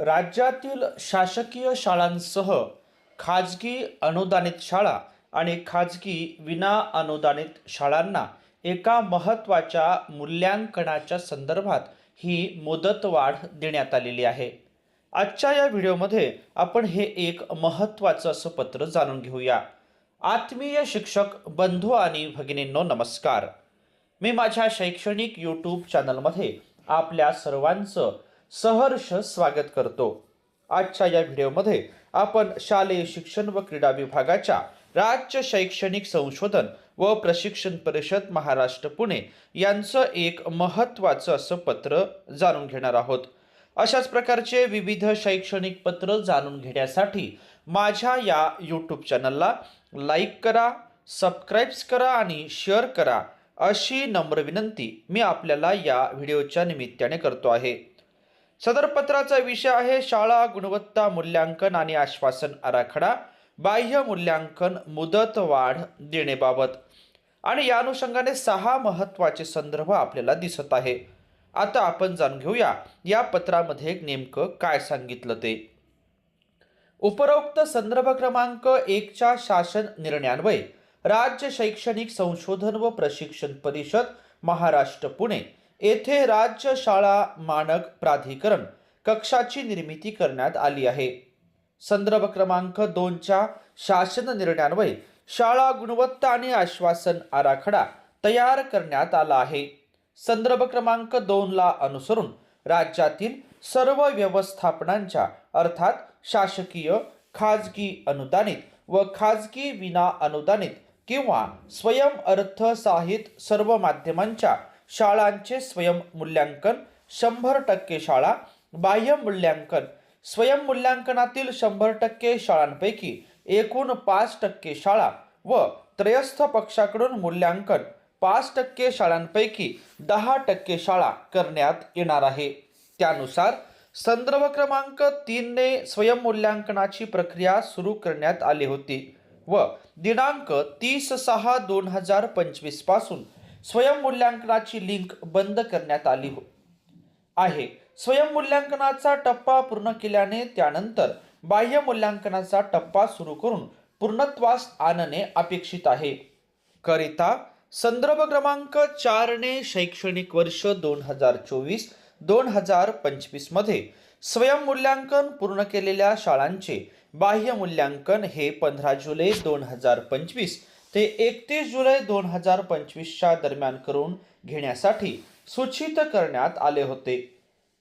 राज्यातील शासकीय शाळांसह खाजगी अनुदानित शाळा आणि खाजगी विना अनुदानित शाळांना एका महत्त्वाच्या मूल्यांकनाच्या संदर्भात ही मुदतवाढ देण्यात आलेली आहे. आजच्या या व्हिडिओमध्ये आपण हे एक महत्त्वाचं असं पत्र जाणून घेऊया. आत्मीय शिक्षक बंधू आणि भगिनींनो नमस्कार. मी माझ्या शैक्षणिक यूट्यूब चॅनलमध्ये आपल्या सर्वांचं सहर्ष स्वागत करतो. आजच्या या व्हिडिओमध्ये आपण शालेय शिक्षण व क्रीडा विभागाच्या राज्य शैक्षणिक संशोधन व प्रशिक्षण परिषद महाराष्ट्र पुणे यांचं एक महत्त्वाचं असं पत्र जाणून घेणार आहोत. अशाच प्रकारचे विविध शैक्षणिक पत्र जाणून घेण्यासाठी माझ्या या यूट्यूब चॅनलला लाईक करा सबस्क्राईब्स करा आणि शेअर करा अशी नम्र विनंती मी आपल्याला या व्हिडिओच्या निमित्ताने करतो आहे. सदर पत्राचा विषय आहे शाळा गुणवत्ता मूल्यांकन आणि आश्वासन आराखडा. बाह्य मूल्यांकन मुदत वाढ देणेबाबत. आणि या अनुषंगाने सहा महत्त्वाचे संदर्भ आपल्याला दिसत आहे. आता आपण जाणून घेऊया या पत्रामध्ये नेमकं काय सांगितलं ते. उपरोक्त संदर्भ क्रमांक एकच्या शासन निर्णयान्वये राज्य शैक्षणिक संशोधन व प्रशिक्षण परिषद महाराष्ट्र पुणे. येथे राज्य शाळा मानक प्राधिकरण कक्षाची निर्मिती करण्यात आली आहे. संदर्भ क्रमांक दोनच्या शासन निर्णयान्वये शाळा गुणवत्ता आणि आश्वासन आराखडा तयार करण्यात आला आहे. संदर्भ क्रमांक दोनला अनुसरून राज्यातील सर्व व्यवस्थापनांच्या अर्थात शासकीय खाजगी अनुदानित व खाजगी विना अनुदानित किंवा स्वयं अर्थसहाय्यित सर्व माध्यमांच्या शाळांचे स्वयं मूल्यांकन शंभर टक्के शाळा बाह्य मूल्यांकन. स्वयं मूल्यांकनातील शंभर टक्के शाळांपैकी एकूण पाच टक्के शाळा व त्रयस्थ पक्षाकडून मूल्यांकन पाच टक्के शाळांपैकी दहा टक्के शाळा करण्यात येणार आहे. त्यानुसार संदर्भ क्रमांक तीनने स्वयंमूल्यांकनाची प्रक्रिया सुरू करण्यात आली होती व दिनांक तीस सहा दोन हजार पंचवीसपासून स्वयंमूल्यांकनाची लिंक बंद करण्यात आली हो- आहे. स्वयंमूल्यांकनाचा टप्पा पूर्ण केल्याने त्यानंतर बाह्य मूल्यांकनाचा टप्पा सुरू करून पूर्णत्वास आणणे अपेक्षित आहे. करिता संदर्भ क्रमांक चारने शैक्षणिक वर्ष दोन हजार चोवीस दोन हजार पंचवीसमध्ये स्वयंमूल्यांकन पूर्ण केलेल्या शाळांचे बाह्य मूल्यांकन हे पंधरा जुलै दोन हजार पंचवीस ते एकतीस जुलै दोन हजार पंचवीसच्या दरम्यान करून घेण्यासाठी सूचित करण्यात आले होते.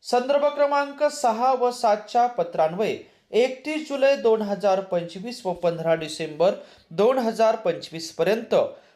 संदर्भ क्रमांक सहा व सातच्या पत्रान्वये एकतीस जुलै दोन हजार पंचवीस व पंधरा डिसेंबर दोन हजार पंचवीसपर्यंत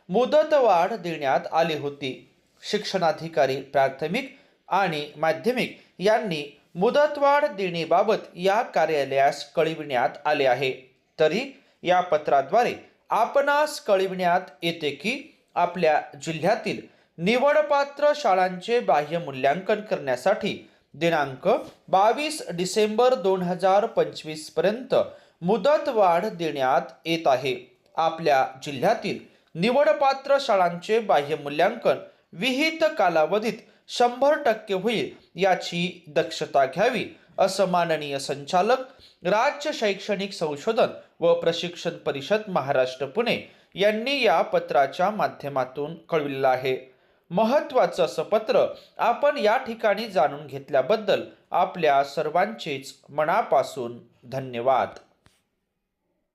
मुदतवाढ देण्यात आली होती. शिक्षणाधिकारी प्राथमिक आणि माध्यमिक यांनी मुदतवाढ देणेबाबत या कार्यालयास कळविण्यात आले आहे. तरी या पत्राद्वारे आपणास कळविण्यात येते की आपल्या जिल्ह्यातील निवडपात्र शाळांचे बाह्य मूल्यांकन करण्यासाठी दिनांक बावीस डिसेंबर दोन हजार पंचवीसपर्यंत मुदतवाढ देण्यात येत आहे. आपल्या जिल्ह्यातील निवडपात्र शाळांचे बाह्य मूल्यांकन विहित कालावधीत शंभर टक्के होईल याची दक्षता घ्यावी असं माननीय संचालक राज्य शैक्षणिक संशोधन व प्रशिक्षण परिषद महाराष्ट्र पुणे यांनी या पत्राच्या माध्यमातून कळविलं आहे. महत्त्वाचं असं पत्र आपण या ठिकाणी जाणून घेतल्याबद्दल आपल्या सर्वांचेच मनापासून धन्यवाद.